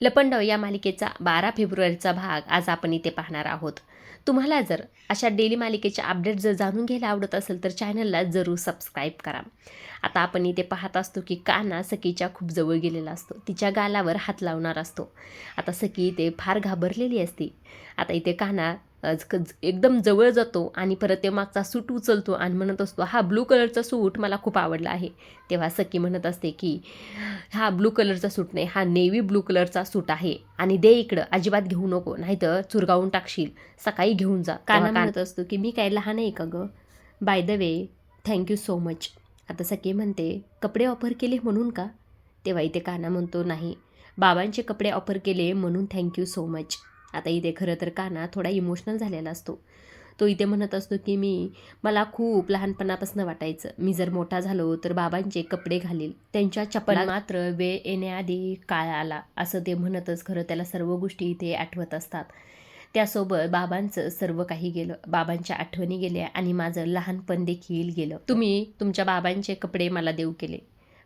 लपंडव या मालिकेचा बारा फेब्रुवारीचा भाग आज आपण इथे पाहणार आहोत. तुम्हाला जर अशा डेली मालिकेच्या अपडेट जर जाणून घ्यायला आवडत असेल तर चॅनलला जरूर सबस्क्राईब करा. आता आपण इथे पाहत असतो की काना सखीच्या खूप जवळ गेलेला असतो. तिच्या गालावर हात लावणार असतो. आता सखी इथे फार घाबरलेली असते. आता इथे काना एकदम जवळ जातो आणि परत ते मागचा सूट उचलतो आणि म्हणत असतो हा ब्लू कलरचा सूट मला खूप आवडला आहे. तेव्हा सखी म्हणत असते की हा ब्लू कलरचा सूट नाही हा नेव्ही ब्लू कलरचा सूट आहे आणि दे इकडं अजिबात घेऊ नको नाहीतर चुरगावून टाकशील सकाळी घेऊन जा. काना म्हणत असतो की मी काय लहान आहे का गं? By the way thank you so much आता सखी म्हणते कपडे ऑफर केले म्हणून का? तेव्हा इथे काना म्हणतो नाही बाबांचे कपडे ऑफर केले म्हणून थँक्यू सो मच आता इथे खरं तर काना थोडा इमोशनल झालेला असतो. तो इथे म्हणत असतो की मी मला खूप लहानपणापासून वाटायचं. मी जर मोठा झालो तर बाबांचे कपडे घालील. त्यांच्या चपला मात्र वेळ येण्याआधी काळ आला असं ते म्हणतच खरं त्याला सर्व गोष्टी इथे आठवत असतात. त्यासोबत बाबांचं सर्व काही गेलं. बाबांच्या आठवणी गेल्या आणि माझं लहानपण देखील गेलं. तुम्ही तुमच्या बाबांचे कपडे मला देऊ केले.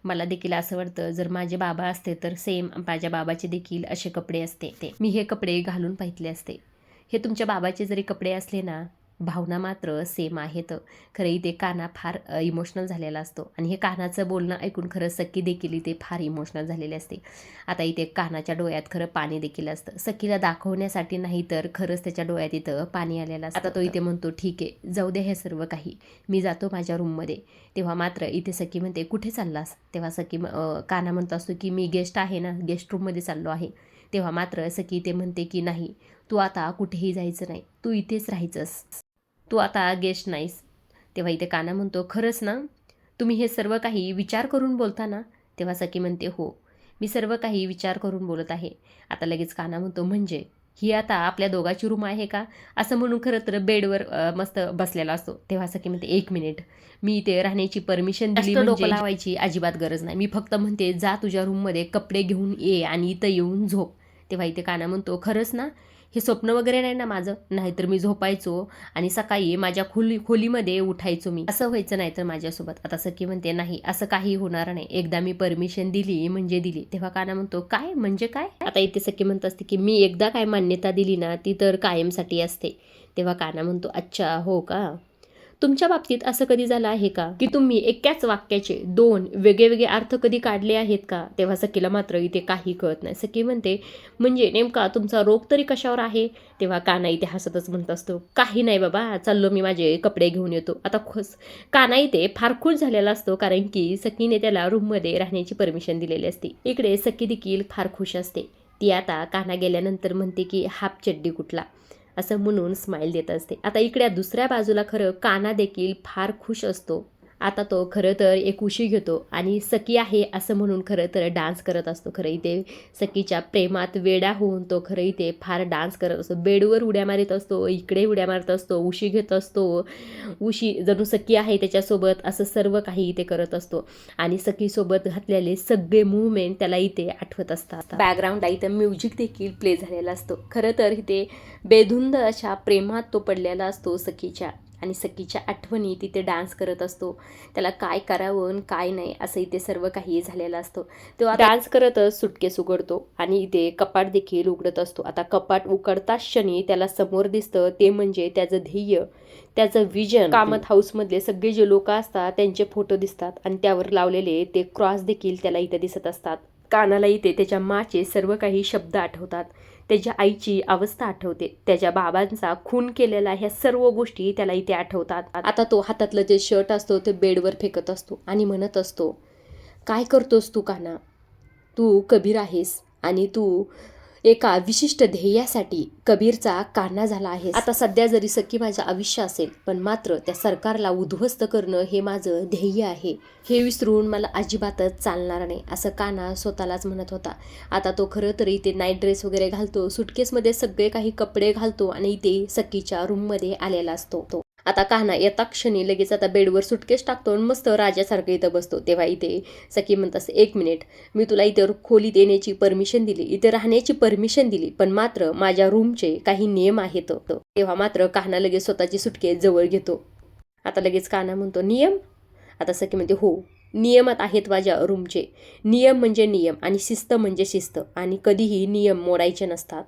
मला देखील असं वाटतं जर माझे बाबा असते तर सेम माझ्या बाबाचे देखील असे कपडे असते ते. मी हे कपडे घालून पाहितले असते. हे तुमच्या बाबाचे जरी कपडे असले ना भावना मात्र सेम आहेत. खरं इथे काना फार इमोशनल झालेला असतो. आणि हे कानाचं बोलणं ऐकून खरं सखी देखील इथे फार इमोशनल झालेले असते. आता इथे कानाच्या डोळ्यात खरं पाणी देखील असतं. सखीला दाखवण्यासाठी नाही तर खरंच त्याच्या डोळ्यात इथं पाणी आलेलं असतं. आता तो इथे म्हणतो ठीक आहे जाऊ दे हे सर्व काही. मी जातो माझ्या रूममध्ये तेव्हा मात्र इथे सखी म्हणते कुठे चाललास? तेव्हा सखी काना म्हणतो असतो की मी गेस्ट आहे ना गेस्ट रूममध्ये चाललो आहे. तेव्हा मात्र सखी इथे म्हणते की नाही तू आता कुठेही जायचं नाही. तू इथेच राहायचंस. तू आता गेस्ट नाहीस. तेव्हा इथे काना म्हणतो खरंच ना तुम्ही हे सर्व काही विचार करून बोलता ना? तेव्हा सखी म्हणते हो मी सर्व काही विचार करून बोलत आहे. आता लगेच काना म्हणतो म्हणजे ही आता आपल्या दोघाची रूम आहे का? असं म्हणून खरं तर बेडवर मस्त बसलेला असतो. तेव्हा सखी म्हणते एक मिनिट मी इथे राहण्याची परमिशन दिली डोकं म्हणजे- लावायची. अजिबात गरज नाही. मी फक्त म्हणते जा तुझ्या रूममध्ये कपडे घेऊन ये आणि इथं येऊन झोप. तेव्हा इथे काना म्हणतो खरंच ना हे स्वप्न वगैरे नाही ना माझं. नाहीतर मी झोपायचो आणि सकाळी माझ्या खोली खोलीमध्ये उठायचो मी. असं व्हायचं नाही तर माझ्यासोबत. आता सखी म्हणते नाही असं काही होणार नाही. एकदा मी परमिशन दिली म्हणजे दिली. तेव्हा काना म्हणतो काय? म्हणजे काय? आता इथे सखी म्हणत असते की मी एकदा काय मान्यता दिली ना ती तर कायमसाठी असते. तेव्हा काना म्हणतो अच्छा हो का? तुमच्या बाबतीत असं कधी झालं आहे का? की तुम्ही एकाच वाक्याचे दोन वेगळे वेगळे अर्थ कधी काढले आहेत का? तेव्हा सखीला मात्र इथे काही कळत नाही. सखी म्हणते म्हणजे नेमका तुमचा रोग तरी कशावर आहे? तेव्हा काना इथे हसतच म्हणत असतो काही नाही बाबा चाललो मी माझे कपडे घेऊन येतो. आता खोस काना इथे फार खुश झालेला असतो कारण की सखीने त्याला रूममध्ये राहण्याची परमिशन दिलेली असते. इकडे सखी देखील फार खुश असते. ती आता काना गेल्यानंतर म्हणते की हाफ चड्डी कुठला? असं म्हणून स्माईल देत असते. आता इकड्या दुसऱ्या बाजूला खरं काना देखील फार खुश असतो. आता तो खरं तर एक उशी घेतो आणि सखी आहे असं म्हणून खरं तर डान्स करत असतो. खरं इथे सखीच्या प्रेमात वेडा होऊन तो खरं इथे फार डान्स करत असतो. बेडवर उड्या मारत असतो इकडे उड्या मारत असतो उशी घेत असतो. उशी जणू सखी आहे त्याच्यासोबत असं सर्व काही इथे करत असतो. आणि सखीसोबत घातलेले सगळे मुवमेंट त्याला इथे आठवत असतात. बॅकग्राऊंडला इथं म्युझिक देखील प्ले झालेला असतो. खरं तर इथे बेधुंद अशा प्रेमात तो पडलेला असतो सखीच्या. आणि सखीच्या आठवणी तिथे डान्स करत असतो. त्याला काय करावं आणि काय नाही असं इथे सर्व काही झालेलं असतं. तो डान्स करतच सुटकेस उघडतो आणि इथे कपाट देखील उघडत असतो. आता कपाट उघडताच क्षणी त्याला समोर दिसतं. ते म्हणजे त्याचं ध्येय त्याचं विजन कामत हाऊसमधले सगळे जे लोक असतात त्यांचे फोटो दिसतात आणि त्यावर लावलेले ते क्रॉस देखील त्याला इथे दिसत असतात. कानाला इथे त्याच्या माचे सर्व काही शब्द आठवतात. त्याच्या आईची अवस्था आठवते. त्याच्या बाबांचा खून केलेला ह्या सर्व गोष्टी त्याला इथे आठवतात. आता तो हातातलं जे शर्ट असतो ते बेडवर फेकत असतो आणि म्हणत असतो काय करतोस तू काना तू कबीर आहेस आणि तू एका विशिष्ट ध्येयासाठी कबीरचा कान्हा झाला आहे. आता सध्या जरी सखी माझं आयुष्य असेल पण मात्र त्या सरकारला उद्ध्वस्त करणं हे माझं ध्येय आहे. हे विसरून मला अजिबातच चालणार नाही असं काना स्वतःलाच म्हणत होता. आता तो खरं तर इथे नाईट ड्रेस वगैरे घालतो सुटकेसमध्ये सगळे काही कपडे घालतो आणि इथे सखीच्या रूममध्ये आलेला असतो तो. आता कान्हा येता क्षणी लगेच आता बेडवर सुटकेस टाकतो आणि मस्त राजासारखं इथं बसतो. तेव्हा इथे सखी म्हणतास एक मिनिट मी तुला इथे खोलीत येण्याची परमिशन दिली इथे राहण्याची परमिशन दिली पण मात्र माझ्या रूमचे काही नियम आहेत. तेव्हा मात्र कान्हा लगेच स्वतःची सुटकेस जवळ घेतो. आता लगेच कान्हा म्हणतो नियम? आता सखी म्हणते हो नियमात आहेत माझ्या रूमचे नियम म्हणजे नियम आणि शिस्त म्हणजे शिस्त आणि कधीही नियम मोडायचे नसतात.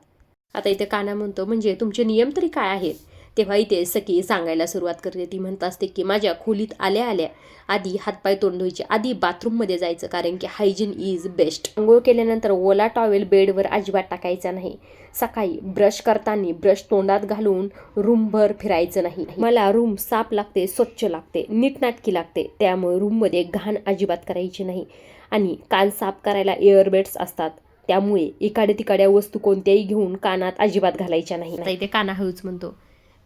आता इथे काना म्हणतो म्हणजे तुमचे नियम तरी काय आहेत? तेव्हा इथे सखी सांगायला सुरुवात करते. ती म्हणत असते की माझ्या खोलीत आल्या आल्या आधी हातपाय तोंड धुवायचे. आधी बाथरूममध्ये जायचं कारण की हायजीन इज बेस्ट अंघोळ केल्यानंतर ओला टॉवेल बेडवर अजिबात टाकायचा नाही. सकाळी ब्रश करताना ब्रश तोंडात घालून रूमभर फिरायचं नाही. मला रूम साफ लागते स्वच्छ लागते नीटनाटकी लागते. त्यामुळे रूममध्ये घाण अजिबात करायची नाही. आणि कान साफ करायला एअरबेड्स असतात. त्यामुळे इकडे तिकड्या वस्तू कोणत्याही घेऊन कानात अजिबात घालायच्या नाही. आता इथे काना हळूच म्हणतो.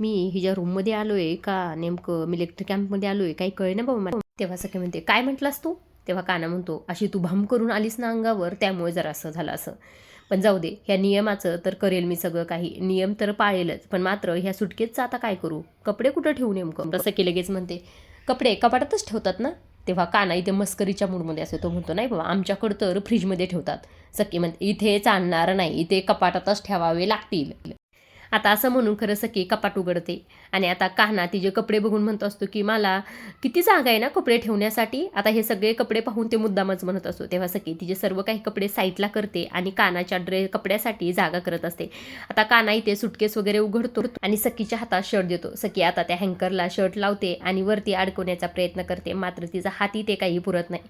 मी हिच्या रूममध्ये आलोय का नेमकं मी मिलिटरी कॅम्पमध्ये आलोय काही कळे ना बाबा मला. तेव्हा सखे म्हणते काय म्हटलास तू? तेव्हा काना म्हणतो अशी तू भाम करून आलीस ना अंगावर त्यामुळे जरा असं झालं असं. पण जाऊ दे ह्या नियमाचं तर करेल मी सगळं काही. नियम तर पाळेलच पण मात्र ह्या सुटकेचं आता काय करू? कपडे कुठं ठेवू नेमकं? तसं की लगेच म्हणते. कपडे कपाटातच ठेवतात ना? तेव्हा काना इथे मस्करीच्या मूडमध्ये असतो. तो म्हणतो नाही बाबा आमच्याकडं तर फ्रीजमध्ये ठेवतात. सखी म्हणते इथे चालणार नाही इथे कपाटातच ठेवावे लागतील. आता असं म्हणून खरं सखी कपाट उघडते. आणि आता कान्हा तिचे कपडे बघून म्हणतो असतो की मला किती जागा आहे ना कपडे ठेवण्यासाठी? आता हे सगळे कपडे पाहून ते मुद्दामच म्हणत असतो. तेव्हा सखी तिचे सर्व काही कपडे साईडला करते आणि कानाच्या ड्रे कपड्यासाठी जागा करत असते. आता काना इथे सुटकेस वगैरे उघडतो आणि सखीच्या हातात शर्ट देतो. सखी आता त्या हँकरला शर्ट लावते आणि वरती अडकवण्याचा प्रयत्न करते. मात्र तिचा हाती ते काही पुरत नाही.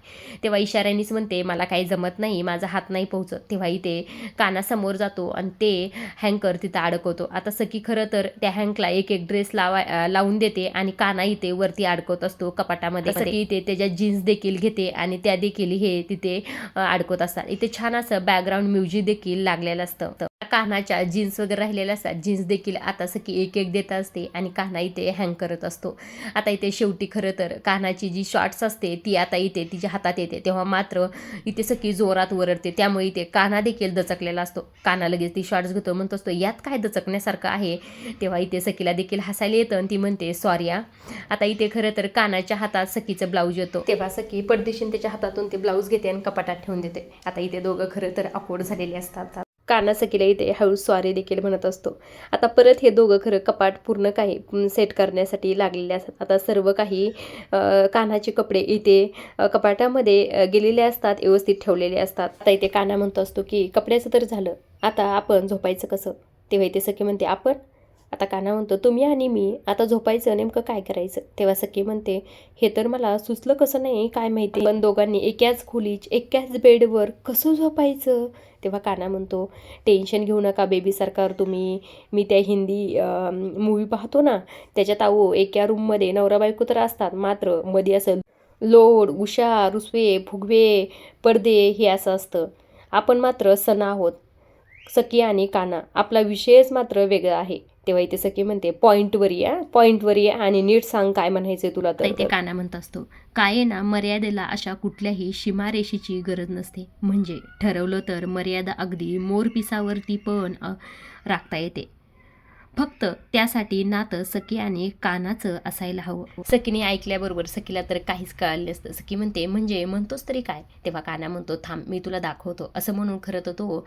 तेव्हा इशाऱ्यानीच म्हणते मला काही जमत नाही माझा हात नाही पोहोचत. तेव्हा इथे कानासमोर जातो आणि ते हँकर तिथं अडकवतो. आता सखी खरं तर त्या हँकला एक एक ड्रेस लावा लावून देते आणि काना इथे वरती अडकवत असतो कपाटामध्ये. सखी इथे त्याच्या जीन्स देखील घेते आणि त्या देखील हे तिथे अडकवत असतात. इथे छान असं बॅकग्राऊंड म्युझिक देखील लागलेलं असतं. कान्हाच्या जीन्स वगैरे राहिलेल्या असतात. जीन्स देखील आता सखी एक एक देत असते आणि कान्हा इथे हँग करत असतो. आता इथे शेवटी खरं तर कान्हाची जी शॉर्ट्स असते ती आता इथे तिच्या हातात येते. तेव्हा मात्र इथे सखी जोरात वरडते. त्यामुळे इथे कान्हा देखील दचकलेला असतो. कान्हा लगेच ती शॉर्ट्स घेतो म्हणत असतो यात काय दचकण्यासारखं आहे? तेव्हा इथे सखीला देखील हसायला येतं आणि ती म्हणते सॉरी आता इथे खरं तर कानाच्या हातात सखीचं ब्लाऊज येतो. तेव्हा सखी परदेशीन त्याच्या हातातून ते ब्लाऊज घेते आणि कपाटात ठेवून देते. आता इथे दोघं खरं तर अकोड झालेले असतात. कानासकीला इथे हळू स्वारी देखील म्हणत असतो. आता परत हे दोघं खरं कपाट पूर्ण काही सेट करण्यासाठी लागलेले असतात. आता सर्व काही कानाचे कपडे इथे कपाटामध्ये गेलेले असतात व्यवस्थित ठेवलेले असतात. आता इथे काना म्हणतो असतो की कपड्याचं तर झालं. आता आपण झोपायचं कसं? तेव्हा इथे सखी म्हणते आपण आता काना म्हणतो तुम्ही आणि मी आता झोपायचं नेमकं काय करायचं? तेव्हा सखी म्हणते हे तर मला सुचलं कसं नाही काय माहिती? पण दोघांनी एकाच खोलीच एकाच बेडवर कसं झोपायचं? तेव्हा काना म्हणतो टेन्शन घेऊ नका बेबी सरकार तुम्ही. मी त्या हिंदी मूवी पाहतो ना त्याच्यात आहो एका रूममध्ये नवरा बायको तर असतात मात्रमध्ये असं लोड उषा रुसवे फुगवे पडदे हे असं असतं. आपण मात्र सण आहोत. सखी आणि काना आपला विषयच मात्र वेगळा आहे. तेव्हा इथे सखी म्हणते पॉईंटवर या पॉईंटवर या आणि नीट सांग काय म्हणायचंय तुला तर. इथे काना म्हणत असतो. काय आहे ना मर्यादेला अशा कुठल्याही सीमारेषेची गरज नसते. म्हणजे ठरवलं तर मर्यादा अगदी मोरपिसावरती पण राखता येते. फक्त त्यासाठी नातं सखी आणि कानाचं असायला हवं. सखीने ऐकल्याबरोबर सखीला तर काहीच कळालं नसतं. सखी म्हणते म्हणजे म्हणतोस तरी काय? तेव्हा काना म्हणतो थांब मी तुला दाखवतो. असं म्हणून खरं तर तो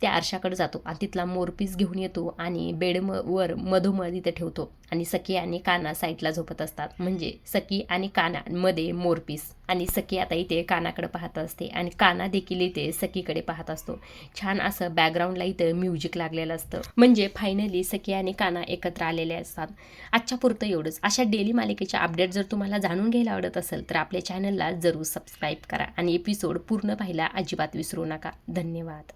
त्या आरशाकडे जातो आणि तिथला मोरपीस घेऊन येतो आणि बेड म वर मधोमध इथे ठेवतो. आणि सखी आणि काना साईडला झोपत असतात. म्हणजे सखी आणि काना मध्ये मोरपीस. आणि सखी आता इथे कानाकडे पाहत असते आणि काना देखील इथे सखीकडे पाहत असतो. छान असं बॅकग्राऊंडला इथं म्युझिक लागलेलं असतं. म्हणजे फायनली सखी आणि काना एकत्र आलेले असतात. आजच्या पुरतं एवढंच. अशा डेली मालिकेच्या अपडेट जर तुम्हाला जाणून घ्यायला आवडत असेल तर आपल्या चॅनलला जरूर सबस्क्राईब करा आणि एपिसोड पूर्ण पाहायला अजिबात विसरू नका. धन्यवाद.